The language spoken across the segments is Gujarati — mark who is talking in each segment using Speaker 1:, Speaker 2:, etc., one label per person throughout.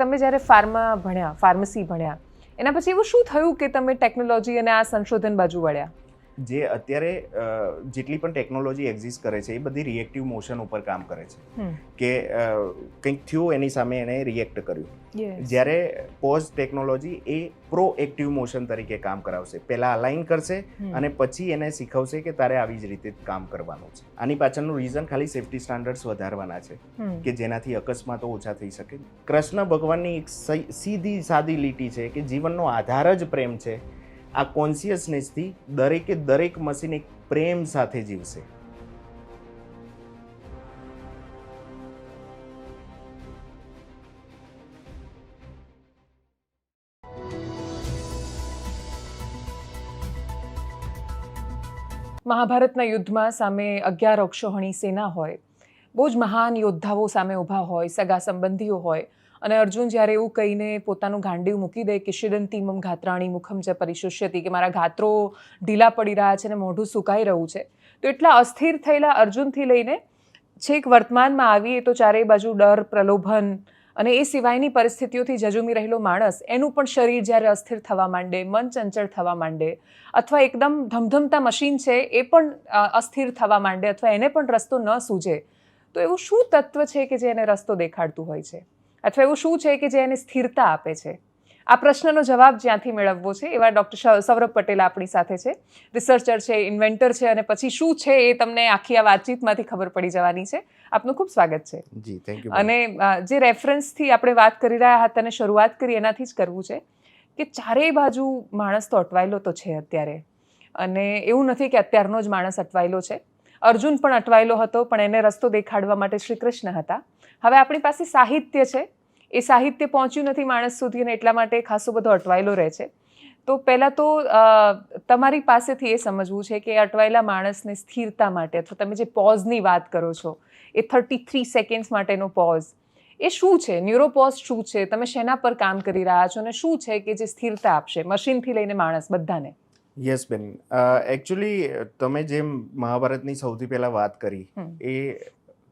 Speaker 1: તમે જ્યારે ફાર્મા ભણ્યા, ફાર્મસી ભણ્યા, એના પછી એવું શું થયું કે તમે ટેકનોલોજી અને આ સંશોધન બાજુ વળ્યા?
Speaker 2: જે અત્યારે જેટલી પણ ટેકનોલોજી એક્ઝિસ્ટ કરે છે એ બધી રિએક્ટિવ મોશન ઉપર કામ કરે છે. કે કંઈક થયું એની સામે એને રિએક્ટ કર્યું. જ્યારે પોઝ ટેકનોલોજી એ પ્રો એક્ટિવ મોશન તરીકે કામ કરાવશે. પહેલાં અલાઇન કરશે અને પછી એને શીખવશે કે તારે આવી જ રીતે કામ કરવાનું છે. આની પાછળનું રીઝન ખાલી સેફ્ટી સ્ટાન્ડર્ડ્સ વધારવાના છે. કે જેનાથી અકસ્માતો ઓછા થઈ શકે. કૃષ્ણ ભગવાનની એક સીધી સાદી લીટી છે કે જીવનનો આધાર જ પ્રેમ છે. આ કોન્સિયસનેસથી દરેકે દરેક મશીન એક પ્રેમ સાથે જીવશે.
Speaker 1: મહાભારતના યુદ્ધમાં સામે અગિયાર અક્ષોહણી સેના હોય, બહુ જ મહાન યોદ્ધાઓ સામે ઊભા હોય, સગા સંબંધીઓ હોય અને અર્જુન જ્યારે એવું કહીને પોતાનું ઘાંડિયું મૂકી દે કે શિડંતી મમ ઘાત્રાણી મુખમ છે પરિશુષ્યતી કે મારા ગાત્રો ઢીલા પડી રહ્યા છે અને મોઢું સુકાઈ રહ્યું છે. તો એટલા અસ્થિર થયેલા અર્જુનથી લઈને છેક વર્તમાનમાં આવીએ તો ચારેય બાજુ ડર, પ્રલોભન અને એ સિવાયની પરિસ્થિતિઓથી જજુમી રહેલો માણસ, એનું પણ શરીર જ્યારે અસ્થિર થવા માંડે, મન ચંચળ થવા માંડે અથવા એકદમ ધમધમતા મશીન છે, એ પણ અસ્થિર થવા માંડે અથવા એને પણ રસ્તો ન સૂજે, તો એવું શું તત્વ છે કે જે એને રસ્તો દેખાડતું હોય છે? અથવા એવું શું છે કે જે એને સ્થિરતા આપે છે? આ પ્રશ્નનો જવાબ જ્યાંથી મેળવવો છે એવા ડૉક્ટર સૌરભ પટેલ આપણી સાથે છે. રિસર્ચર છે ઇન્વેન્ટર છે અને પછી શું છે એ તમને આખી આ વાતચીતમાંથી ખબર પડી જવાની છે. આપનું ખૂબ સ્વાગત છે.
Speaker 2: જી થેન્ક યુ
Speaker 1: અને જે રેફરન્સથી આપણે વાત કરી રહ્યા હતા અને શરૂઆત કરી એનાથી જ કરવું છે કે ચારેય બાજુ માણસ તો અટવાયેલો તો છે અત્યારે. અને એવું નથી કે અત્યારનો જ માણસ અટવાયેલો છે. અર્જુન પણ અટવાયેલો હતો પણ એને રસ્તો દેખાડવા માટે શ્રી કૃષ્ણ હતા. હવે આપણી પાસે સાહિત્ય છે એ સાહિત્ય પહોંચ્યું નથી માણસ સુધી અને એટલા માટે ખાસો બધો અટવાયેલો રહે છે. તો પહેલાં તો તમારી પાસેથી એ સમજવું છે કે અટવાયેલા માણસને સ્થિરતા માટે અથવા તમે જે પોઝની વાત કરો છો એ થર્ટી થ્રી સેકન્ડ્સ માટેનો પોઝ એ શું છે? ન્યુરોપોઝ શું છે? તમે શેના પર કામ કરી રહ્યા છો? અને શું છે કે જે સ્થિરતા આપશે? મશીનથી લઈને માણસ બધાને.
Speaker 2: યસ બેન. એકચ્યુઅલી તમે જેમ મહાભારતની સૌથી પહેલાં વાત કરી. એ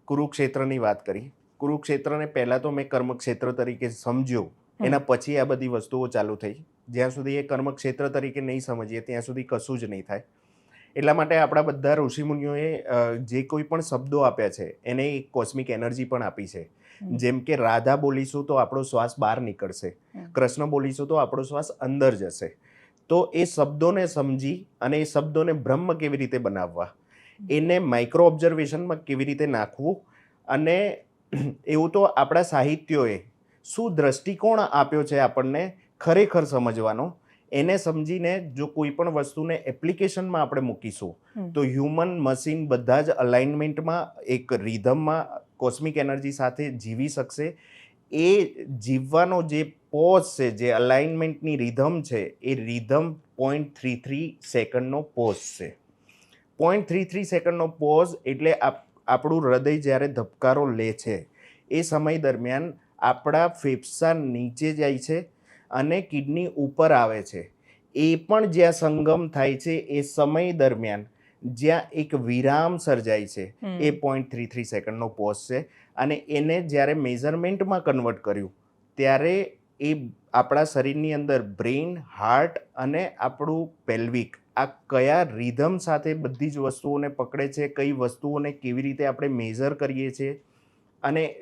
Speaker 2: કુરુક્ષેત્રની વાત કરી કુરુક્ષેત્રને પહેલાં તો મેં કર્મક્ષેત્ર તરીકે સમજ્યો. એના પછી આ બધી વસ્તુઓ ચાલુ થઈ. જ્યાં સુધી એ કર્મક્ષેત્ર તરીકે નહીં સમજીએ ત્યાં સુધી કશું જ નહીં થાય. એટલા માટે આપણા બધા ઋષિમુનિઓએ જે કોઈ પણ શબ્દો આપ્યા છે એને એક કોસ્મિક એનર્જી પણ આપી છે. જેમ કે રાધા બોલીશું તો આપણો શ્વાસ બહાર નીકળશે. કૃષ્ણ બોલીશું તો આપણો શ્વાસ અંદર જશે. તો એ શબ્દોને સમજી અને એ શબ્દોને બ્રહ્મ કેવી રીતે બનાવવા? એને માઇક્રો ઓબ્ઝર્વેશનમાં કેવી રીતે નાખવું? અને એવું તો આપણા સાહિત્યોએ શું દ્રષ્ટિકોણ આપ્યો છે આપણને ખરેખર સમજવાનો? એને સમજીને જો કોઈ પણ વસ્તુને એપ્લિકેશનમાં આપણે મૂકીશું તો હ્યુમન મશીન બધા જ અલાઇનમેન્ટમાં એક રિધમમાં કોસ્મિક એનર્જી સાથે જીવી શકશે. એ જીવવાનો જે પોઝ છે જે અલાઇનમેન્ટની રિધમ છે એ રિધમ પોઈન્ટ થ્રી થ્રી સેકન્ડનો પોઝ છે. પોઈન્ટ થ્રી થ્રી સેકન્ડનો પોઝ એટલે આપ- આપણું હૃદય જ્યારે ધબકારો લે છે એ સમય દરમિયાન આપણા ફેફસા નીચે જાય છે અને કિડની ઉપર આવે છે. એ પણ જ્યાં સંગમ થાય છે એ સમય દરમિયાન જ્યાં એક વિરામ સર્જાય છે એ પોઈન્ટ થ્રી થ્રી સેકન્ડનો પોઝ છે અને એને જ્યારે મેઝરમેન્ટમાં કન્વર્ટ કર્યું ત્યારે એ આપણા શરીરની અંદર બ્રેઇન હાર્ટ અને આપણું પેલ્વિક આ કયા રિધમ સાથે બધી જ વસ્તુઓને પકડે છે? કઈ વસ્તુઓને કેવી રીતે આપણે મેઝર કરીએ છીએ? અને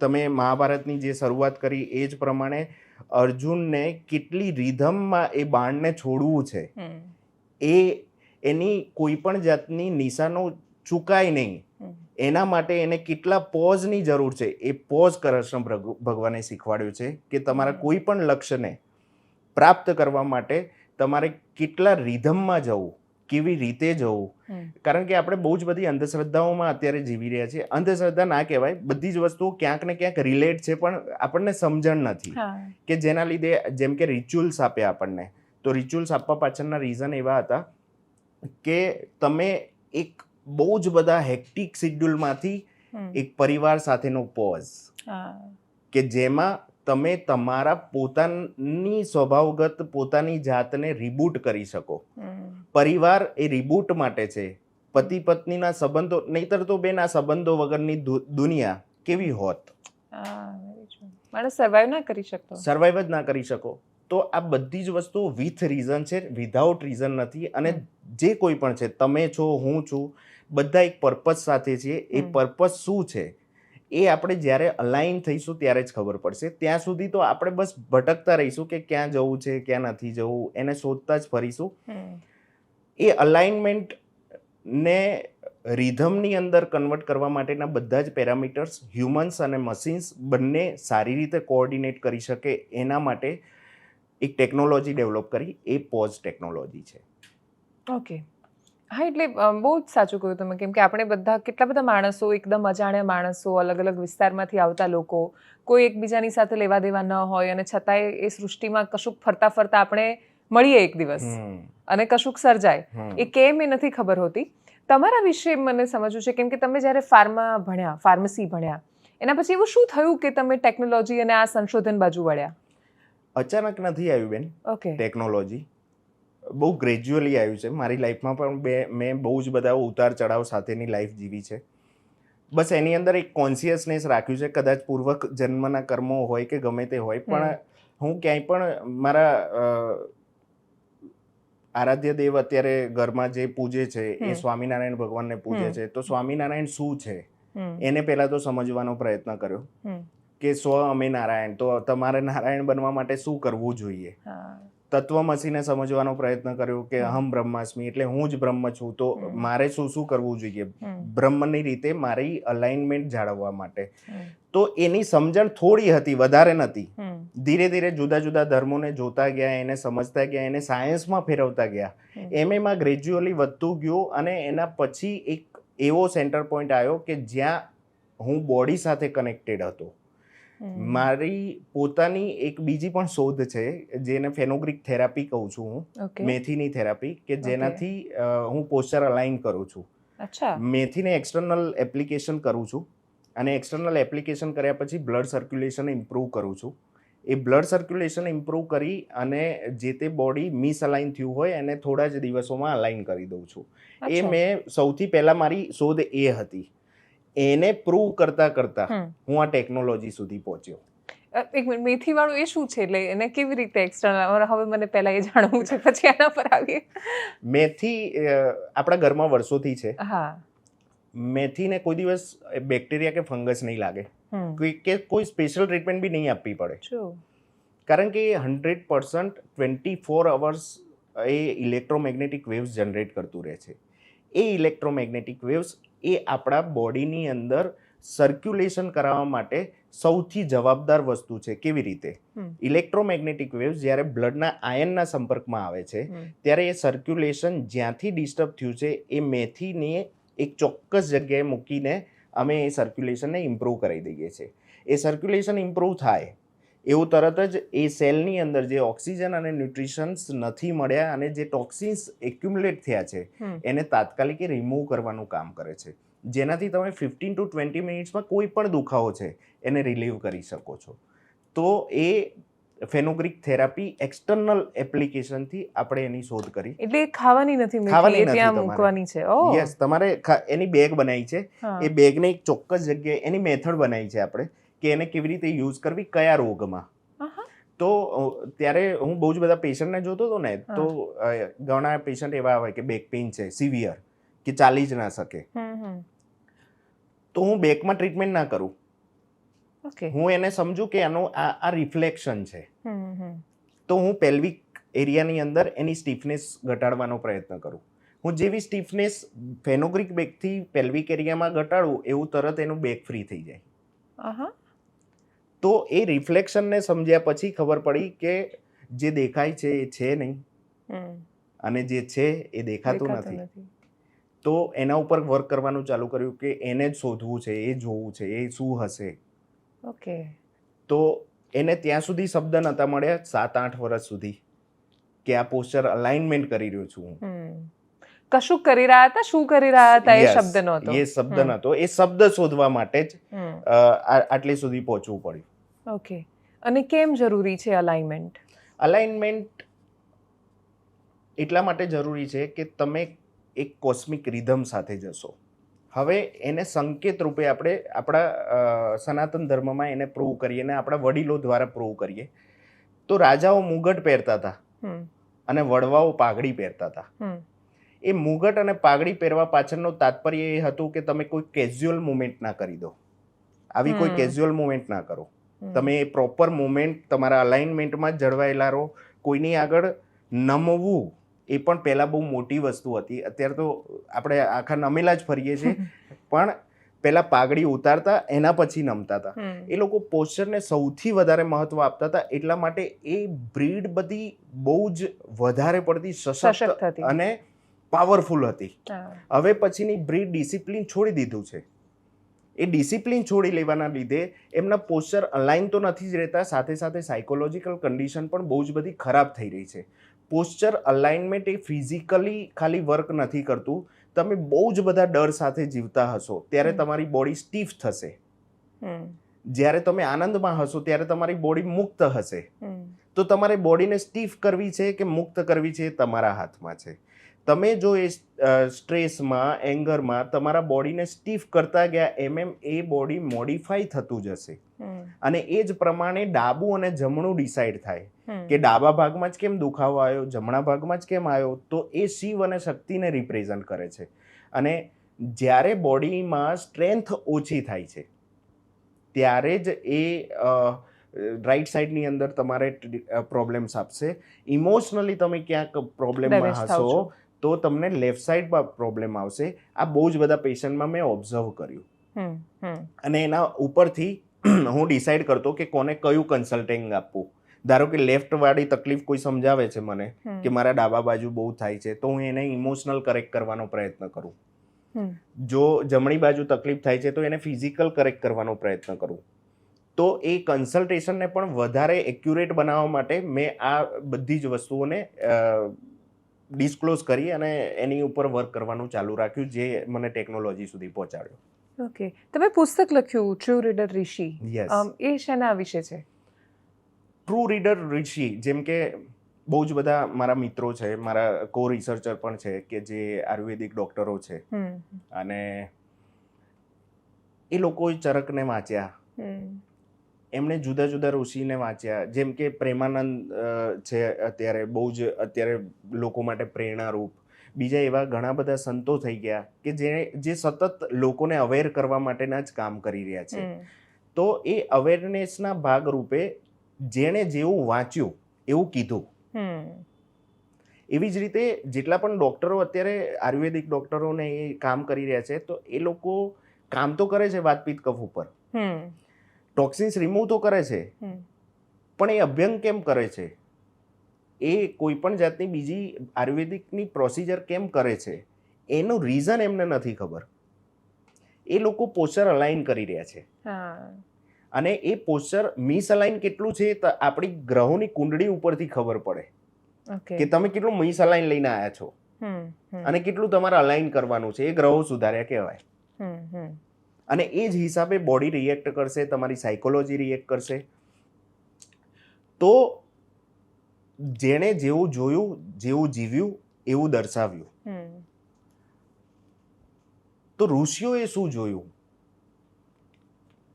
Speaker 2: તમે મહાભારતની જે શરૂઆત કરી એ જ પ્રમાણે અર્જુનને કેટલી રિધમમાં એ બાણને છોડવું છે? એ એની કોઈ પણ જાતની નિશાનો ચૂકાય નહીં. એના માટે એને કેટલા પોઝની જરૂર છે? એ પોઝ કૃષ્ણ ભગ- ભગવાને શીખવાડ્યું છે કે તમારા કોઈ પણ લક્ષ્યને પ્રાપ્ત કરવા માટે તમારે કેટલા રિધમમાં જવું કેવી રીતે જવું? કારણ કે આપણે બહુ જ બધી અંધશ્રદ્ધાઓમાં અત્યારે જીવી રહ્યા છીએ. અંધશ્રદ્ધા ના કહેવાય બધી જ વસ્તુઓ ક્યાંક ને ક્યાંક રિલેટ છે પણ આપણને સમજણ નથી. કે જેના લીધે જેમ કે રિચ્યુઅલ્સ આપ્યા આપણને. તો રિચ્યુઅલ્સ આપવા પાછળના રીઝન એવા હતા કે તમે એક બહુ જ બધા હેક્ટિક શિડ્યુલમાંથી એક પરિવાર સાથેનો પોઝ કે જેમાં તમે તમારા પોતાની સ્વભાવગત પોતાની જાતને રિબૂટ કરી શકો. પરિવાર એ રિબૂટ માટે છે. પતિ પત્નીના સંબંધો નહીતર તો બેન આ સંબંધો વગરની દુનિયા કેવી હોત?
Speaker 1: માણસ સર્વાઈવ ના કરી શકતો.
Speaker 2: સર્વાઈવ જ ના કરી શકો. તો આ બધી જ વસ્તુ વિથ રીઝન છે વિધાઉટ રીઝન નથી. અને જે કોઈ પણ છે તમે છો હું છું બધા એક પર્પઝ સાથે છીએ. એ પર્પઝ શું છે? એ આપણે જ્યારે અલાઇન થઈશું ત્યારે જ ખબર પડશે. ત્યાં સુધી તો આપણે બસ ભટકતા રહીશું કે ક્યાં જવું છે ક્યાં નથી જવું એને શોધતા જ ફરીશું. એ અલાઇનમેન્ટ ને રિધમની અંદર કન્વર્ટ કરવા માટેના બધા જ પેરામીટર્સ હ્યુમન્સ અને મશીન્સ બંને સારી રીતે કોઓર્ડિનેટ કરી શકે એના માટે એક ટેકનોલોજી ડેવલપ કરી. એ પોઝ ટેકનોલોજી છે.
Speaker 1: ઓકે હા એટલે બહુ જ સાચું કહ્યું તમે. કેમ કે આપણે બધા કેટલા બધા માણસો એકદમ અજાણ્યા માણસો અલગ અલગ વિસ્તારમાંથી આવતા લોકો કોઈ એકબીજાની સાથે લેવા દેવા ન હોય અને છતાંય એ સૃષ્ટિમાં કશુંક ફરતા ફરતા આપણે મળીએ એક દિવસ અને કશુંક સર્જાય. એ કેમ એ નથી ખબર હોતી. તમારા વિશે મને સમજવું છે કેમ કે તમે જ્યારે ફાર્મા ભણ્યા ફાર્મસી ભણ્યા એના પછી એવું શું થયું કે તમે ટેકનોલોજી અને આ સંશોધન બાજુ વળ્યા?
Speaker 2: અચાનક નથી આવ્યું બેન.
Speaker 1: ઓકે.
Speaker 2: ટેકનોલોજી. બહુ ગ્રેજ્યુઅલી આવ્યું છે. મારી લાઈફમાં પણ બે મેં બહુ જ બધા ઉતાર ચઢાવ સાથેની લાઈફ જીવી છે. બસ એની અંદર એક કોન્સિયસનેસ રાખ્યું છે. કદાચ પૂર્વક જન્મના કર્મો હોય કે ગમે તે હોય પણ હું ક્યાંય પણ મારા આરાધ્ય દેવ અત્યારે ઘરમાં જે પૂજે છે એ. સ્વામિનારાયણ ભગવાનને પૂજે છે તો સ્વામિનારાયણ શું છે? એને પહેલાં તો સમજવાનો પ્રયત્ન કર્યો કે સ્વ અમે નારાયણ તો તમારે નારાયણ બનવા માટે શું કરવું જોઈએ? તત્વમસીને સમજવાનો પ્રયત્ન કર્યો કે
Speaker 1: હમ.
Speaker 2: અહમ બ્રહ્માસ્મી એટલે હું જ બ્રહ્મ છું તો મારે શું શું કરવું જોઈએ? બ્રહ્મની રીતે મારી અલાઇનમેન્ટ જાળવવા માટે. તો એની સમજણ થોડી હતી વધારે નથી ધીરે ધીરે જુદા જુદા ધર્મોને જોતા ગયા એને સમજતા ગયા એને સાયન્સમાં ફેરવતા ગયા.
Speaker 1: એમએમાં
Speaker 2: એમ એમાં ગ્રેજ્યુઅલી વધતું ગયું અને એના પછી એક એવો સેન્ટર પોઈન્ટ આવ્યો કે જ્યાં હું બોડી સાથે કનેક્ટેડ હતો. મારી પોતાની એક બીજી પણ શોધ છે જેને ફેનોગ્રિક થેરાપી કહું છું હું. મેથીની થેરાપી કે જેનાથી હું પોસ્ચર અલાઇન કરું છું. મેથીને એક્સટર્નલ એપ્લિકેશન કરું છું અને એક્સટર્નલ એપ્લિકેશન કર્યા પછી બ્લડ સર્ક્યુલેશન ઇમ્પ્રૂવ કરું છું. એ બ્લડ સર્ક્યુલેશન ઇમ્પ્રૂવ કરી અને જે તે બોડી મિસઅલાઇન થયું હોય એને થોડા જ દિવસોમાં અલાઇન કરી દઉં છું. એ મેં સૌથી પહેલાં મારી શોધ એ હતી. એને પ્રૂવ કરતા કરતા હું આ ટેકનોલોજી સુધી પહોંચ્યો.
Speaker 1: એક મિનિટ મેથી વાળું એ શું છે? એટલે એને કેવી રીતે એક્સટર્નલ હવે મને પહેલા એ જાણવું છે પછી આના પર આવીએ.
Speaker 2: મેથી આપણા ઘરમાં વર્ષોથી છે.
Speaker 1: હા.
Speaker 2: મેથીને કોઈ દિવસ બેક્ટેરિયા કે ફંગસ નહીં લાગે. કે કોઈ સ્પેશિયલ ટ્રીટમેન્ટ બી નહીં આપવી પડે. કારણ કે એ hundred percent twenty four hours એ ઇલેક્ટ્રોમેગ્નેટિક વેવ્સ જનરેટ કરતું રહે છે. એ ઇલેક્ટ્રોમેગ્નેટિક વેવ્સ એ આપણા બોડીની અંદર સર્ક્યુલેશન કરાવવા માટે સૌથી જવાબદાર વસ્તુ છે. કેવી રીતે? ઇલેક્ટ્રોમેગ્નેટિક વેવ્સ જ્યારે બ્લડના આયનના સંપર્કમાં આવે છે ત્યારે એ સર્ક્યુલેશન જ્યાંથી ડિસ્ટર્બ થયું છે એ મેથીને એક ચોક્કસ જગ્યાએ મૂકીને અમે એ સર્ક્યુલેશનને ઇમ્પ્રૂવ કરી દઈએ છીએ. એ સર્ક્યુલેશન ઇમ્પ્રૂવ થાય એવું તરત જ એ સેલની અંદર જે ઓક્સિજન અને ન્યુટ્રિશન્સ નથી મળ્યા અને જે ટોક્સિન્સ એક્યુમ્યુલેટ થયા છે એને તાત્કાલિક રિમૂવ કરવાનું કામ કરે છે. જેનાથી તમે ફિફ્ટીન ટુ ટ્વેન્ટી મિનિટ્સમાં કોઈ પણ દુખાવો છે એને રિલીવ કરી શકો છો. તો એ ફેનોગ્રિક થેરાપી એક્સટર્નલ એપ્લિકેશનથી આપણે એની શોધ કરી.
Speaker 1: એટલે ખાવાની નથી
Speaker 2: ખાવાની
Speaker 1: ત્યાં મૂકવાની છે.
Speaker 2: યસ તમારે એની બેગ બનાવી છે. એ બેગને એક ચોક્કસ જગ્યાએ એની મેથડ બનાવી છે આપણે. કે એને કેવી રીતે યુઝ કરવી કયા રોગમાં? તો ત્યારે હું બહુ જ બધા પેશન્ટને જોતો હતો ને તો ઘણા પેશન્ટ એવા હોય કે બેક પેઇન છે સિવિયર કે ચાલી જ ના શકે. તો હું બેકમાં ટ્રીટમેન્ટ ના કરું. હું એને સમજુ કે આનું આ રિફ્લેક્શન છે. તો હું પેલ્વિક એરિયાની અંદર એની સ્ટીફનેસ ઘટાડવાનો પ્રયત્ન કરું. હું જેવી સ્ટીફનેસ ફેનોગ્રિક બેકથી પેલ્વિક એરિયામાં ઘટાડું એવું તરત એનું બેક ફ્રી થઈ જાય. તો એ રિફ્લેક્શનને સમજ્યા પછી ખબર પડી કે જે દેખાય છે એ છે નહીં. અને જે છે એ દેખાતું નથી. તો એના ઉપર વર્ક કરવાનું ચાલુ કર્યું કે એને જ શોધવું છે એ જોવું છે એ શું હશે?
Speaker 1: ઓકે.
Speaker 2: તો એને ત્યાં સુધી શબ્દ નહોતા મળ્યા સાત આઠ વર્ષ સુધી કે આ પોસ્ચર અલાઇનમેન્ટ કરી રહ્યો છું હું.
Speaker 1: કશું કરી રહ્યા હતા? શું કરી રહ્યા હતા? એ શબ્દ નહોતો.
Speaker 2: એ શબ્દ નહોતો. એ શબ્દ શોધવા માટે જ આટલે સુધી પહોંચવું પડ્યું.
Speaker 1: ઓકે. અને કેમ જરૂરી છે અલાઇનમેન્ટ?
Speaker 2: અલાઇનમેન્ટ એટલા માટે જરૂરી છે કે તમે એક કોસ્મિક રિધમ સાથે જશો. હવે એને સંકેત રૂપે આપણે આપણા સનાતન ધર્મમાં એને પ્રૂવ કરીએ અને આપણા વડીલો દ્વારા પ્રૂવ કરીએ. તો રાજાઓ મુગટ પહેરતા હતા. અને વડવાઓ પાઘડી પહેરતા હતા. એ મુગટ અને પાઘડી પહેરવા પાછળનું તાત્પર્ય એ હતું કે તમે કોઈ કેઝ્યુઅલ મુવમેન્ટ ના કરી દો. આવી કોઈ કેઝ્યુઅલ મુવમેન્ટ ના કરો. તમે એ પ્રોપર મુવમેન્ટ તમારા અલાઇનમેન્ટમાં જળવાયેલા રહો. કોઈની આગળ નમવું એ પણ પહેલાં બહુ મોટી વસ્તુ હતી. અત્યારે તો આપણે આખા નમેલા જ ફરીએ છીએ. પણ પહેલાં પાઘડી ઉતારતા એના પછી નમતા હતા. એ લોકો પોસ્ચરને સૌથી વધારે મહત્વ આપતા હતા. એટલા માટે એ બ્રીડ બધી બહુ જ વધારે પડતી સશક્ત અને પાવરફુલ હતી. હવે પછીની બ્રીડ ડિસિપ્લિન છોડી દીધું છે. એ ડિસિપ્લિન છોડી લેવાના લીધે એમના પોસ્ચર અલાઇન તો નથી જ રહેતા સાથે સાથે સાયકોલોજીકલ કન્ડિશન પણ બહુ જ બધી ખરાબ થઈ રહી છે. પોસ્ચર અલાઇનમેન્ટ એ ફિઝિકલી ખાલી વર્ક નથી કરતું. તમે બહુ જ બધા ડર સાથે જીવતા હશો ત્યારે તમારી બોડી સ્ટીફ થશે.
Speaker 1: હમ.
Speaker 2: જ્યારે તમે આનંદમાં હશો ત્યારે તમારી બોડી મુક્ત હશે. તો તમારે બોડીને સ્ટીફ કરવી છે કે મુક્ત કરવી છે એ તમારા હાથમાં છે. તમે જો એ સ્ટ્રેસમાં એંગરમાં તમારા બોડીને સ્ટીફ કરતા ગયા એમ એમ એ બોડી મોડિફાઈ થતું જશે. અને એ જ પ્રમાણે ડાબું અને જમણું ડિસાઈડ થાય. કે ડાબા ભાગમાં જ કેમ દુખાવો આવ્યો જમણા ભાગમાં જ કેમ આવ્યો તો એ શિવ અને શક્તિને રિપ્રેઝન્ટ કરે છે. અને જ્યારે બોડીમાં સ્ટ્રેન્થ ઓછી થાય છે ત્યારે જ એ રાઈટ સાઈડની અંદર તમારે પ્રોબ્લેમ્સ આપશે. ઇમોશનલી તમે ક્યાંક પ્રોબ્લેમમાં હશો. તો તમને લેફ્ટ સાઈડમાં પ્રોબ્લેમ આવશે. આ બહુ જ બધા પેશન્ટમાં મેં ઓબ્ઝર્વ કર્યું. અને એના ઉપરથી હું ડિસાઈડ કરતો કે કોને કયું કન્સલ્ટિંગ આપવું. ધારો કે લેફ્ટ વાળી તકલીફ કોઈ સમજાવે છે મને કે મારા ડાબા બાજુ બહુ થાય છે તો હું એને ઇમોશનલ કરેક્ટ કરવાનો પ્રયત્ન કરું. જો જમણી બાજુ તકલીફ થાય છે તો એને ફિઝિકલ કરેક્ટ કરવાનો પ્રયત્ન કરું. તો એ કન્સલ્ટેશનને પણ વધારે એક્યુરેટ બનાવવા માટે મેં આ બધી જ વસ્તુઓને ડિસ્ક્લોઝ કરી અને એની ઉપર વર્ક કરવાનું ચાલુ રાખ્યું જે મને ટેકનોલોજી સુધી પહોંચાડ્યો.
Speaker 1: ઓકે તમે પુસ્તક લખ્યું ટ્રુ રીડર ઋષિ એ શેના વિશે છે?
Speaker 2: ટ્રુ રીડર ઋષિ જેમ કે બહુ જ બધા મારા મિત્રો છે મારા કો રિસર્ચર પણ છે કે જે આયુર્વેદિક ડોક્ટરો છે. અને એ લોકો ચરકને વાંચ્યા. એમણે જુદા જુદા ઋષિને વાંચ્યા. જેમ કે પ્રેમાનંદ છે અત્યારે બહુ જ અત્યારે લોકો માટે પ્રેરણારૂપ. બીજા એવા ઘણા બધા સંતો થઈ ગયા કે જે જે સતત લોકોને અવેર કરવા માટેના જ કામ કરી રહ્યા છે. તો એ અવેરનેસના ભાગરૂપે જેણે જેવું વાંચ્યું એવું કીધું. એવી જ રીતે જેટલા પણ ડૉક્ટરો અત્યારે આયુર્વેદિક ડૉક્ટરોને એ કામ કરી રહ્યા છે તો એ લોકો કામ તો કરે છે વાતપીત કફ ઉપર.
Speaker 1: હમ.
Speaker 2: ટોક્સિન્સ રિમૂવ તો કરે છે. પણ એ અભ્યંગ કેમ કરે છે? એ કોઈ પણ જાતની બીજી આયુર્વેદિકની પ્રોસિજર કેમ કરે છે? એનું રીઝન એમને નથી ખબર. એ લોકો પોસ્ચર અલાઇન કરી રહ્યા છે. અને એ પોસ્ચર મિસઅલાઇન કેટલું છે આપણી ગ્રહોની કુંડળી ઉપરથી ખબર પડે. કે તમે કેટલું મિસઅલાઇન લઈને આવ્યા છો. અને કેટલું તમારે અલાઇન કરવાનું છે. એ ગ્રહો સુધાર્યા કહેવાય. અને એ જ હિસાબે બોડી રિએક્ટ કરશે તમારી સાયકોલોજી રિએક્ટ કરશે. તો જેણે જેવું જોયું જેવું જીવ્યું એવું દર્શાવ્યું. તો ઋષિઓએ શું જોયું?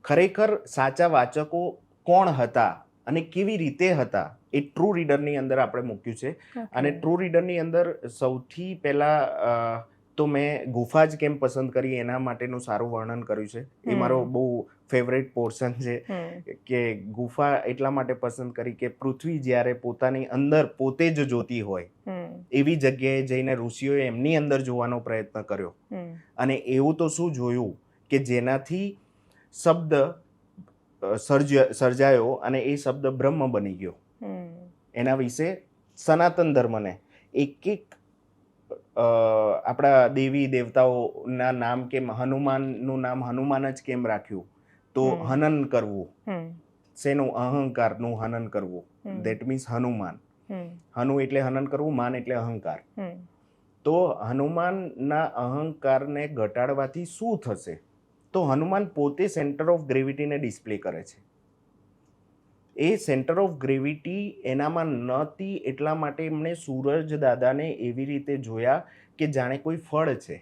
Speaker 2: ખરેખર સાચા વાચકો કોણ હતા અને કેવી રીતે હતા? એ ટ્રુ રીડરની અંદર આપણે મૂક્યું છે. અને ટ્રુ રીડરની અંદર સૌથી પહેલાં તો મેં ગુફા જ કેમ પસંદ કરી એના માટેનું સારું વર્ણન કર્યું છે. એ મારો બહુ ફેવરેટ પોર્શન છે કે ગુફા એટલા માટે પસંદ કરી કે પૃથ્વી જ્યારે પોતાની અંદર પોતે જ જોતી હોય એવી જગ્યાએ જઈને ઋષિઓએ એમની અંદર જોવાનો પ્રયત્ન કર્યો. અને એવું તો શું જોયું કે જેનાથી શબ્દ સર્જાયો અને એ શબ્દ બ્રહ્મ બની ગયો. એના વિશે સનાતન ધર્મને એક એક આપણા દેવી દેવતાઓના નામ કેમ હનુમાનનું નામ હનુમાન જ કેમ રાખ્યું? તો હનન કરવું. શેનું? અહંકારનું હનન કરવું. That means Hanuman. હનુ એટલે હનન કરવું માન એટલે અહંકાર. તો હનુમાનના અહંકારને ઘટાડવાથી શું થશે? તો હનુમાન પોતે સેન્ટર ઓફ ગ્રેવિટીને ડિસ્પ્લે કરે છે. એ સેન્ટર ઓફ ગ્રેવિટી એનામાં નહોતી એટલા માટે એમણે સૂરજ દાદાને એવી રીતે જોયા કે જાણે કોઈ ફળ છે.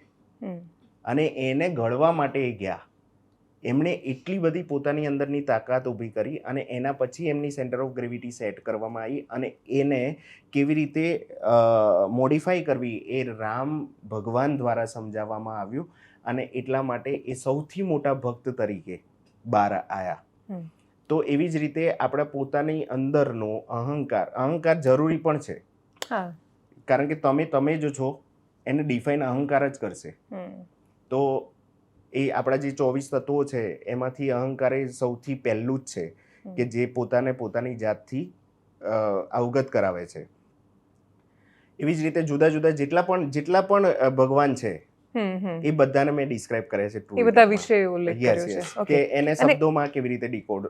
Speaker 2: અને એને ઘડવા માટે એ ગયા. એમણે એટલી બધી પોતાની અંદરની તાકાત ઊભી કરી અને એના પછી એમની સેન્ટર ઓફ ગ્રેવિટી સેટ કરવામાં આવી અને એને કેવી રીતે મોડિફાઈ કરવી એ રામ ભગવાન દ્વારા સમજાવવામાં આવ્યું અને એટલા માટે એ સૌથી મોટા ભક્ત તરીકે બહાર આવ્યા. તો એવી જ રીતે આપણા પોતાની અંદરનો અહંકાર અહંકાર જરૂરી પણ છે. કારણ કે તમે તમે જો છો એને ડિફાઇન અહંકાર જ કરશે. તો એ આપણા જે ચોવીસ તત્વો છે એમાંથી અહંકાર એ સૌથી પહેલું જ છે કે જે પોતાને પોતાની જાતથી અવગત કરાવે છે. એવી જ રીતે જુદા જુદા જેટલા પણ જેટલા પણ ભગવાન છે. એ બધાને મેં ડિસ્ક્રાઇબ કર્યા છે
Speaker 1: એ બધા વિશે ઉલ્લેખ કર્યો છે.
Speaker 2: કે એને શબ્દોમાં કેવી રીતે ડીકોડ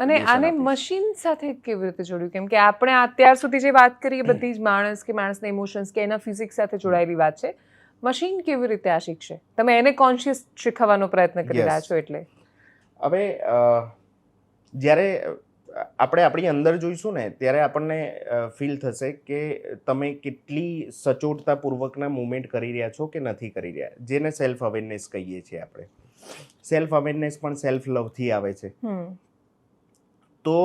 Speaker 1: અને આને મશીન સાથે કેવી રીતે જોડ્યું? કેમ કે આપણે અત્યાર સુધી જે વાત કરી બધી જ માણસ કે માણસના ઇમોશન્સ કે એના ફિઝિક્સ સાથે જોડાયેલી વાત છે. મશીન કેવી રીતે આ શીખશે? તમે એને કોન્શિયસ શીખવવાનો પ્રયત્ન કરી રહ્યા છો એટલે.
Speaker 2: હવે જ્યારે આપણે આપણી અંદર જોઈશું ને ત્યારે આપણને ફીલ થશે કે તમે કેટલી સચોટતાપૂર્વકના મુવમેન્ટ કરી રહ્યા છો કે નથી કરી રહ્યા. જેને સેલ્ફ અવેરનેસ કહીએ છીએ આપણે. સેલ્ફ અવેરનેસ પણ સેલ્ફ લવથી આવે છે. તો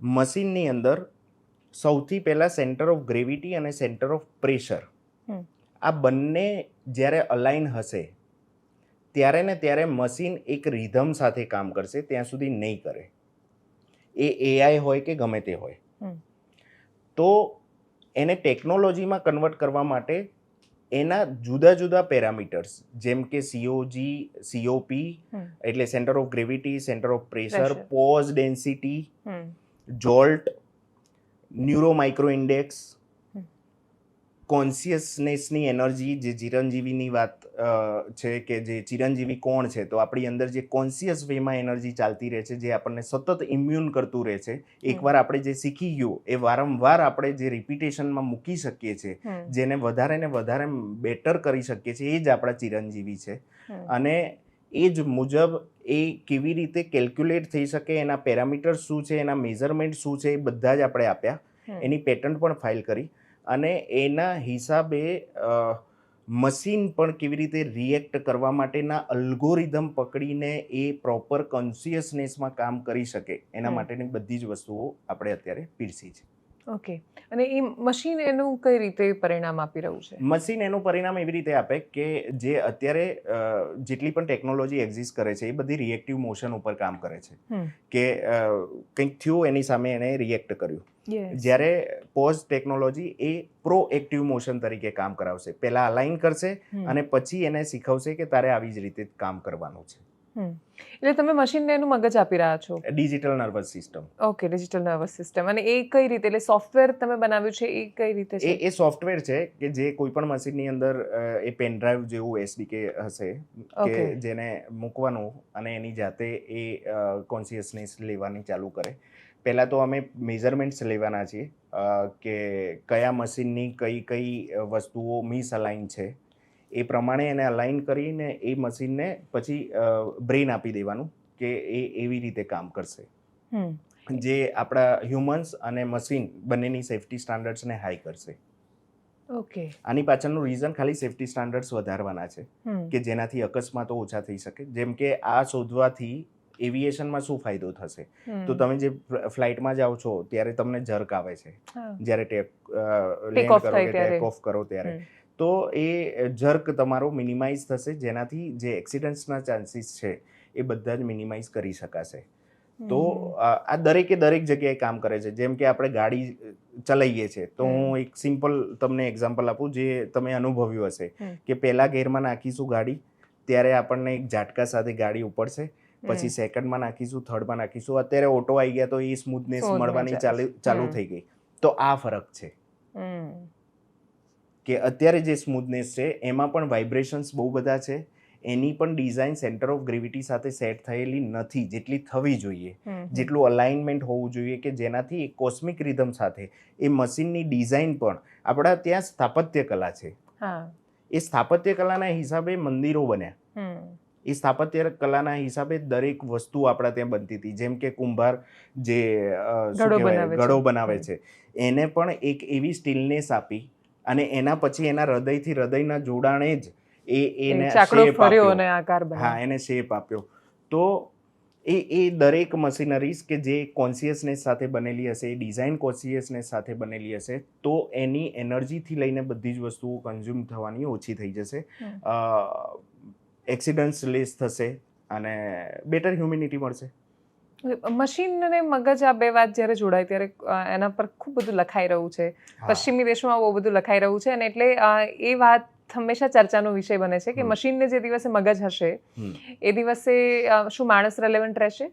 Speaker 2: મશીનની અંદર સૌથી પહેલાં સેન્ટર ઓફ ગ્રેવિટી અને સેન્ટર ઓફ પ્રેશર આ બંને જ્યારે અલાઇન હશે ત્યારે ને ત્યારે મશીન એક રિધમ સાથે કામ કરશે ત્યાં સુધી નહીં કરે. એ એઆઈ હોય કે ગમે તે હોય. તો એને ટેકનોલોજીમાં કન્વર્ટ કરવા માટે એના જુદા જુદા પેરામીટર્સ જેમ કે સીઓજી સીઓપી એટલે centre of gravity centre of pressure pause density jolt neuro micro index
Speaker 1: hmm.
Speaker 2: કોન્શિયસનેસની energy જે ચિરંજીવીની વાત છે કે જે ચિરંજીવી કોણ છે તો આપણી અંદર જે કોન્શિયસ વેમાં એનર્જી ચાલતી રહે છે જે આપણને સતત ઇમ્યુન કરતું રહે છે એકવાર આપણે જે શીખી ગયું એ વારંવાર આપણે જે રિપીટેશનમાં મૂકી શકીએ છીએ જેને વધારે ને વધારે બેટર કરી શકીએ છીએ એ જ આપણા ચિરંજીવી છે. અને એ જ મુજબ એ કેવી રીતે કેલ્ક્યુલેટ થઈ શકે એના પેરામીટર્સ શું છે એના મેઝરમેન્ટ શું છે એ બધા જ આપણે આપ્યા. એની પેટર્ન પણ ફાઇલ કરી. અને એના હિસાબે મશીન પણ કેવી રીતે રિએક્ટ કરવા માટેના અલ્ગોરિધમ પકડીને એ પ્રોપર કોન્સિયસનેસમાં કામ કરી શકે એના માટેની બધી જ વસ્તુઓ આપણે અત્યારે પીરસી છે.
Speaker 1: ઓકે. અને એ મશીન એનું કઈ રીતે પરિણામ આપી રહ્યું છે?
Speaker 2: મશીન એનું પરિણામ એવી રીતે આપે કે જે અત્યારે જેટલી પણ ટેકનોલોજી એક્ઝિસ્ટ કરે છે એ બધી રિએક્ટિવ મોશન ઉપર કામ કરે છે. કે કંઈક થયું એની સામે એને રિએક્ટ કર્યું. જ્યારે પોઝ ટેકનોલોજી એ પ્રો એક્ટિવ મોશન તરીકે કામ કરાવશે. પહેલાં અલાઇન કરશે અને પછી એને શીખવશે કે તારે આવી જ રીતે કામ કરવાનું છે.
Speaker 1: એટલે તમે મશીનને એનું મગજ આપી રહ્યા છો?
Speaker 2: Digital nervous system
Speaker 1: okay digital nervous system અને એ કઈ રીતે? એટલે સોફ્ટવેર તમે બનાવ્યું છે એ કઈ રીતે
Speaker 2: એ
Speaker 1: છે?
Speaker 2: એ સોફ્ટવેર છે કે જે કોઈ પણ મશીનની અંદર એ પેન ડ્રાઈવ જેવું એસડીકે હશે કે જેને મૂકવાનું અને એની જાતે એ કોન્શિયસનેસ લેવાની ચાલુ કરે. પહેલાં તો અમે મેઝરમેન્ટ્સ લેવાના છીએ કે કયા મશીનની કઈ કઈ વસ્તુઓ મિસઅલાઇન છે એ પ્રમાણે એને અલાઇન કરીને એ મશીનને પછી બ્રેન આપી દેવાનું કે એ એવી રીતે કામ કરશે. જે આપણા હ્યુમન્સ અને મશીન બંનેની સેફટી સ્ટાન્ડર્ડ્સને હાઈ કરશે.
Speaker 1: ઓકે.
Speaker 2: આની પાછળનું રીઝન ખાલી સેફ્ટી સ્ટાન્ડર્ડ્સ વધારવાના છે કે જેનાથી અકસ્માતો ઓછા થઈ શકે. જેમ કે આ શોધવાથી એવિએશનમાં શું ફાયદો થશે? તો તમે જે ફ્લાઇટમાં જાઓ છો ત્યારે તમને જર્ક આવે છે. જ્યારે ટેક લેન્ડ કરો કે ટેક ઓફ કરો ત્યારે. તો એ જર્ક તમારો મિનિમાઇઝ થશે. જેનાથી જે એક્સિડન્ટ્સના ચાન્સીસ છે એ બધા જ મિનિમાઇઝ કરી શકાશે. તો આ દરેકે દરેક જગ્યાએ કામ કરે છે. જેમ કે આપણે ગાડી ચલાવીએ છીએ તો હું એક સિમ્પલ તમને એક્ઝામ્પલ આપું જે તમે અનુભવ્યું હશે કે પહેલા ગેરમાં નાખીશું ગાડી ત્યારે આપણને એક ઝાટકા સાથે ગાડી ઉપડશે. પછી સેકન્ડમાં નાખીશું થર્ડમાં નાખીશું. અત્યારે ઓટો આવી ગયા તો એ સ્મૂથનેસ મળવાની ચાલુ ચાલુ. થઈ ગઈ. તો આ ફરક છે. કે અત્યારે જે સ્મૂથનેસ છે એમાં પણ વાઇબ્રેશન્સ બહુ બધા છે. એની પણ ડિઝાઇન સેન્ટર ઓફ ગ્રેવિટી સાથે સેટ થયેલી નથી જેટલી થવી જોઈએ. જેટલું અલાઇનમેન્ટ હોવું જોઈએ કે જેનાથી એ કોસ્મિક રિધમ સાથે એ મશીનની ડિઝાઇન પણ આપણા ત્યાં સ્થાપત્ય કલા છે. એ સ્થાપત્ય કલાના હિસાબે મંદિરો બન્યા. એ સ્થાપત્ય કલાના હિસાબે દરેક વસ્તુ આપણા ત્યાં બનતી હતી. જેમ કે કુંભાર જે.
Speaker 1: ઘડો બનાવે છે.
Speaker 2: એને પણ એક એવી સ્ટીલનેસ આપી અને એના પછી એના હૃદયથી હૃદયના જોડાણે જ એ એને
Speaker 1: શેપ
Speaker 2: આપ્યો. હા એને શેપ આપ્યો તો એ એ દરેક મશીનરીઝ કે જે કોન્સિયસનેસ સાથે બનેલી હશે એ ડિઝાઇન કોન્સિયસનેસ સાથે બનેલી હશે તો એની એનર્જીથી લઈને બધી જ વસ્તુઓ કન્ઝ્યુમ થવાની ઓછી થઈ જશે. એક્સિડન્ટ્સ લેસ થશે અને બેટર હ્યુમિનિટી મળશે
Speaker 1: મશીન અને મગજ આ બે વાત જ્યારે જોડાય ત્યારે એના પર ખૂબ બધું લખાઈ રહ્યું છે. પશ્ચિમી દેશોમાં બહુ બધું લખાઈ રહ્યું છે અને એટલે એ વાત હંમેશા ચર્ચાનો વિષય બને છે કે મશીનને જે દિવસે મગજ હશે એ દિવસે શું માણસ રેલેવન્ટ રહેશે?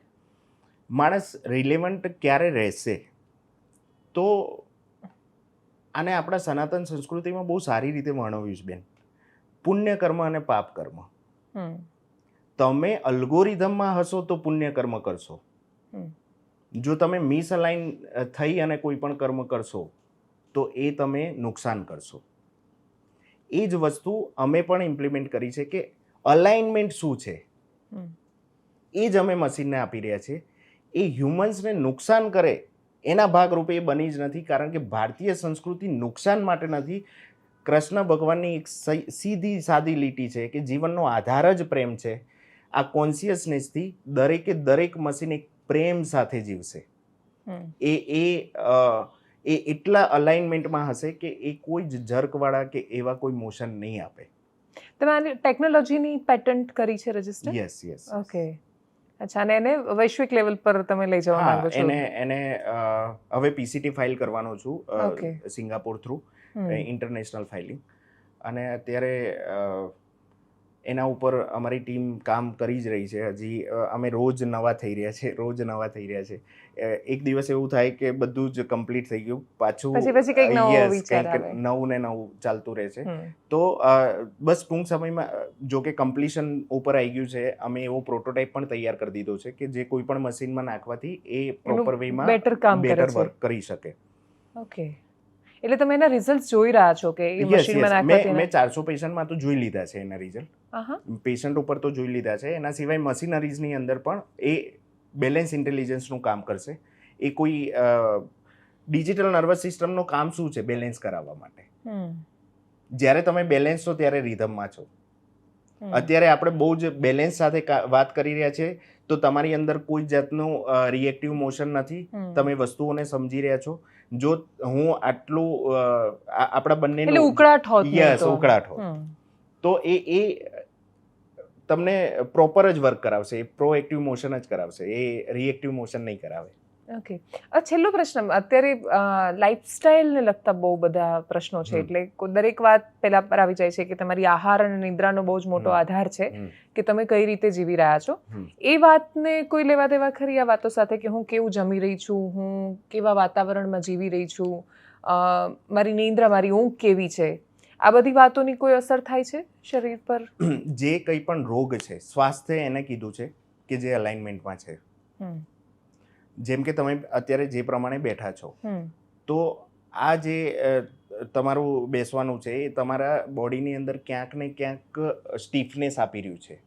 Speaker 2: માણસ રિલેવન્ટ ક્યારે રહેશે? તો આને આપણા સનાતન સંસ્કૃતિમાં બહુ સારી રીતે વર્ણવ્યું છે બેન. પુણ્ય કર્મ અને પાપ કર્મ
Speaker 1: હમ.
Speaker 2: તમે અલ્ગોરિધમમાં હશો તો પુણ્ય કર્મ કરશો. જો તમે મિસઅલાઇન થઈ અને કોઈ પણ કર્મ કરશો તો એ તમે નુકસાન કરશો. એ જ વસ્તુ અમે પણ ઇમ્પ્લિમેન્ટ કરી છે કે અલાઇનમેન્ટ શું છે? એ જ અમે મશીનને આપી રહ્યા છીએ એ હ્યુમન્સને નુકસાન કરે એના ભાગરૂપે એ બની જ નથી કારણ કે ભારતીય સંસ્કૃતિ નુકસાન માટે નથી. કૃષ્ણ ભગવાનની એક સીધી સાદી લીટી છે કે જીવનનો આધાર જ પ્રેમ છે. આ કોન્સિયસનેસથી દરેકે દરેક મશીન એક પ્રેમ સાથે જીવશે. એ એ એ એટલા અલાઇનમેન્ટમાં હશે કે એ કોઈ જ જર્કવાળા કે એવા કોઈ મોશન નહીં આપે.
Speaker 1: તમારે ટેકનોલોજીની પેટન્ટ કરી છે રજિસ્ટર?
Speaker 2: યસ યસ
Speaker 1: ઓકે અચ્છા અને એને વૈશ્વિક લેવલ પર તમે લઈ જવા માંગો છો?
Speaker 2: એને એને હવે પીસીટી ફાઇલ કરવાનો છું. સિંગાપોર થ્રુ ઇન્ટરનેશનલ ફાઇલિંગ અને અત્યારે એના ઉપર અમારી ટીમ કામ કરી જ રહી છે. હજી અમે રોજ નવા થઈ રહ્યા છે રોજ નવા થઈ રહ્યા છે. એક દિવસ એવું થાય કે બધું જ કમ્પ્લીટ થઈ ગયું. પાછું
Speaker 1: નવો
Speaker 2: ને નવું ચાલતું રહે છે. તો બસ ટૂંક સમયમાં જો કે કમ્પ્લીશન ઉપર આવી ગયું છે અમે એવો પ્રોટોટાઇપ પણ તૈયાર કરી દીધો છે કે જે કોઈ પણ મશીનમાં નાખવાથી એ પ્રોપર વેમાં બેટર. વર્ક કરી શકે.
Speaker 1: ઓકે એટલે તમે એના રિઝલ્ટ જોઈ રહ્યા છો કે એ મશીનમાં નાખવાથી
Speaker 2: મેં ચારસો પેશન્ટમાં તો જોઈ લીધા છે એના રિઝલ્ટ પેશન્ટ ઉપર તો જોઈ લીધા છે. એના સિવાય મશીનરીઝની અંદર પણ એ બેલેન્સ ઇન્ટેલિજન્સનું કામ કરશે. એ કોઈ ડિજિટલ નર્વસ સિસ્ટમનું કામ શું છે બેલેન્સ કરાવવા માટે? જ્યારે તમે બેલેન્સ છો ત્યારે રિધમમાં છો. અત્યારે આપણે બહુ જ બેલેન્સ સાથે વાત કરી રહ્યા છે તો તમારી અંદર કોઈ જાતનું રિએક્ટિવ મોશન નથી. તમે વસ્તુઓને સમજી રહ્યા છો. જો હું આટલું આપણા બંને
Speaker 1: ઉકળાટ હોત
Speaker 2: યસ ઉકળાટ હોત. તો એ એ તમને પ્રોપર જ વર્ક કરાવશે એ પ્રોએક્ટિવ મોશન જ કરાવશે એ રિએક્ટિવ મોશન નહીં કરાવે.
Speaker 1: ઓકે છેલ્લો પ્રશ્ન અત્યારે લાઇફસ્ટાઈલને લગતા બહુ બધા પ્રશ્નો છે. એટલે દરેક વાત પહેલા પર આવી જાય છે કે તમારી આહાર અને નિદ્રાનો બહુ જ મોટો આધાર છે કે તમે કઈ રીતે જીવી રહ્યા છો. એ વાતને કોઈ લેવા દેવા ખરી આ વાતો સાથે કે હું કેવું જમી રહી છું હું કેવા વાતાવરણમાં જીવી રહી છું મારી નિંદ્રા મારી ઊંઘ કેવી છે? આ બધી વાતોની કોઈ અસર થાય છે શરીર પર?
Speaker 2: જે કંઈ પણ રોગ છે સ્વાસ્થ્ય એને કીધું છે કે જે અલાઇનમેન્ટમાં છે. જેમ કે તમે અત્યારે જે પ્રમાણે બેઠા છો. તો આ જે તમારું બેસવાનું છે એ તમારા બોડીની અંદર ક્યાંક ને ક્યાંક સ્ટીફનેસ આપી રહ્યું છે.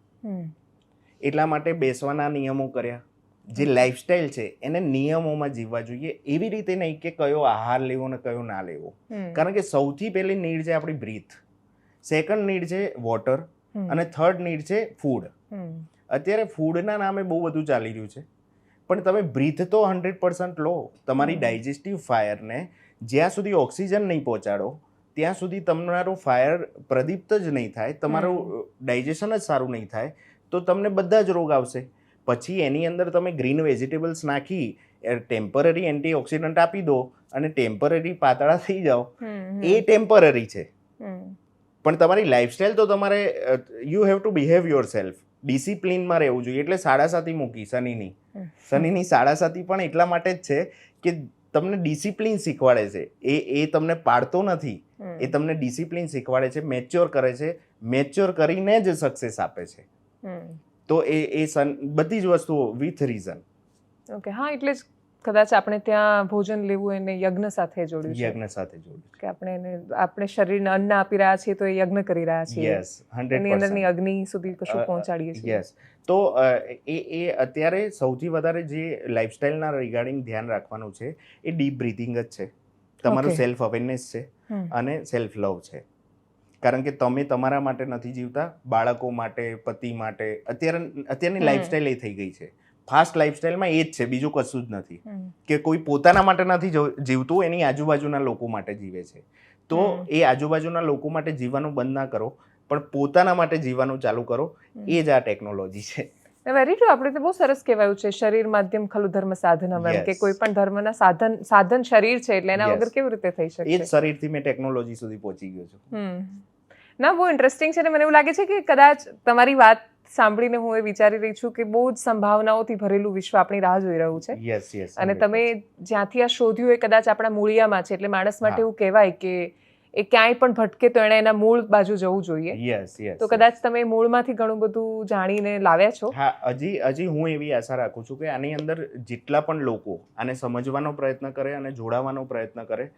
Speaker 2: એટલા માટે બેસવાના નિયમો કર્યા. જે લાઈફસ્ટાઈલ છે એને નિયમોમાં જીવવા જોઈએ. એવી રીતે નહીં કે કયો આહાર લેવો ને કયો ના લેવો. કારણ કે સૌથી પહેલી નીડ છે આપણી બ્રીથ. સેકન્ડ નીડ છે વોટર. અને થર્ડ નીડ છે ફૂડ. અત્યારે ફૂડના નામે બહુ બધું ચાલી રહ્યું છે. પણ તમે બ્રીથ તો હંડ્રેડ પર્સન્ટ લો. તમારી. ડાયજેસ્ટિવ ફાયરને જ્યાં સુધી ઓક્સિજન નહીં પહોંચાડો ત્યાં સુધી તમારું ફાયર પ્રદીપ્ત જ નહીં થાય તમારું ડાયજેશન જ સારું નહીં થાય તો તમને બધા જ રોગ આવશે. પછી એની અંદર તમે ગ્રીન વેજીટેબલ્સ નાખી ટેમ્પરરી એન્ટીઓક્સિડન્ટ આપી દો અને ટેમ્પરરી પાતળા થઈ જાઓ. એ ટેમ્પરરી છે. પણ તમારી લાઈફસ્ટાઈલ તો તમારે you have to behave yourself ડિસિપ્લિનમાં રહેવું જોઈએ. એટલે સાડા સાતી મૂકી શનિની. શનિની સાડા સાતી પણ એટલા માટે જ છે કે તમને ડિસિપ્લિન શીખવાડે છે. એ એ તમને પાડતો નથી. એ તમને ડિસિપ્લિન શીખવાડે છે મેચ્યોર કરે છે મેચ્યોર કરીને જ સક્સેસ આપે છે. તો એ એ સન બધી જ વસ્તુઓ વિથ રીઝન
Speaker 1: ઓકે હા એટલે જ કદાચ આપણે ત્યાં ભોજન લેવું એને યજ્ઞ સાથે જોડ્યું
Speaker 2: યજ્ઞ સાથે જોડ્યું
Speaker 1: કે આપણે એને આપણે શરીરને અન્ન આપી રહ્યા છીએ તો એ યજ્ઞ કરી રહ્યા છીએ.
Speaker 2: યસ
Speaker 1: એની અંદરની અગ્નિ સુધી કશું પહોંચાડીએ છીએ.
Speaker 2: યસ તો એ એ અત્યારે સૌથી વધારે જે લાઈફસ્ટાઈલના રિગાર્ડિંગ ધ્યાન રાખવાનું છે એ ડીપ બ્રીથિંગ જ છે. તમારું સેલ્ફ અવેરનેસ છે અને સેલ્ફ લવ છે. કારણ કે તમે તમારા માટે નથી જીવતા બાળકો માટે પતિ માટે અત્યારે અત્યારની
Speaker 1: હમ.
Speaker 2: લાઈફસ્ટાઈલ એ થઈ ગઈ છે. ફાસ્ટ લાઈફસ્ટાઈલમાં એ જ છે બીજું કશું જ નથી. કે કોઈ પોતાના માટે નથી જીવતું એની આજુબાજુના લોકો માટે જીવે છે. તો એ આજુબાજુના લોકો માટે જીવવાનું બંધ ના કરો પણ પોતાના માટે જીવવાનું ચાલુ કરો. એ જ આ ટેકનોલોજી છે.
Speaker 1: વેરી ટ્રુ આપણે તો બહુ સરસ કહેવાયું છે શરીર માધ્યમ ખલુ ધર્મ સાધનમ એમ કે કોઈ પણ ધર્મના સાધન સાધન શરીર છે એટલે એના વગર કેવી રીતે થઈ
Speaker 2: એ
Speaker 1: શકે
Speaker 2: જ શરીરથી મેં ટેકનોલોજી સુધી પહોંચી ગયો છું.
Speaker 1: ના બહુ ઇન્ટરેસ્ટિંગ છે અને મને એવું લાગે છે કે કદાચ તમારી વાત સાંભળીને હું એ વિચારી રહી છું કે બહુ જ સંભાવનાઓથી ભરેલું વિશ્વ આપણી રાહ જોઈ રહ્યું છે.
Speaker 2: યસ યસ
Speaker 1: અને તમે જ્યાંથી આ શોધ્યું એ કદાચ આપણા મૂળિયામાં છે એટલે માણસ માટે એવું કહેવાય કે એ ક્યાંય પણ ભટકે તો એણે એના મૂળ બાજુ જવું જોઈએ.
Speaker 2: યસ યસ
Speaker 1: તો કદાચ તમે મૂળમાંથી ઘણું બધું જાણીને લાવ્યા છો?
Speaker 2: હા હજી હજી હું એવી આશા રાખું છું કે આની અંદર જેટલા પણ લોકો આને સમજવાનો પ્રયત્ન કરે અને જોડાવાનો પ્રયત્ન કરે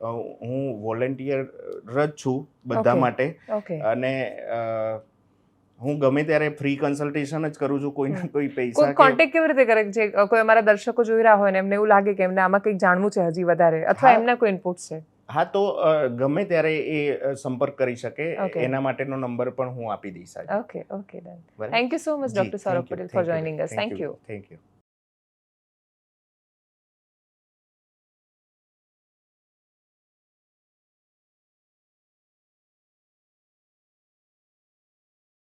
Speaker 2: હું વોલેન્ટિયર જ છું બધા માટે.
Speaker 1: ઓકે
Speaker 2: અને હું ગમે ત્યારે ફ્રી કન્સલ્ટેશન જ કરું છું કોઈને
Speaker 1: હમ.
Speaker 2: કોઈ
Speaker 1: કોઈ
Speaker 2: પૈસા
Speaker 1: કોન્ટેક્ટ કેવી રીતે કરે? છે કોઈ અમારા દર્શકો જોઈ રહ્યા હોય ને એમને એવું લાગે કે એમને આમાં કંઈક જાણવું છે હજી વધારે અથવા. એમના કોઈ ઇનપુટ છે?
Speaker 2: હા તો ગમે ત્યારે એ સંપર્ક કરી શકે. એના માટેનો નંબર પણ હું આપી દઈશ
Speaker 1: okay okay done thank you so much doctor Saurabh Patel for joining us thank you
Speaker 2: thank you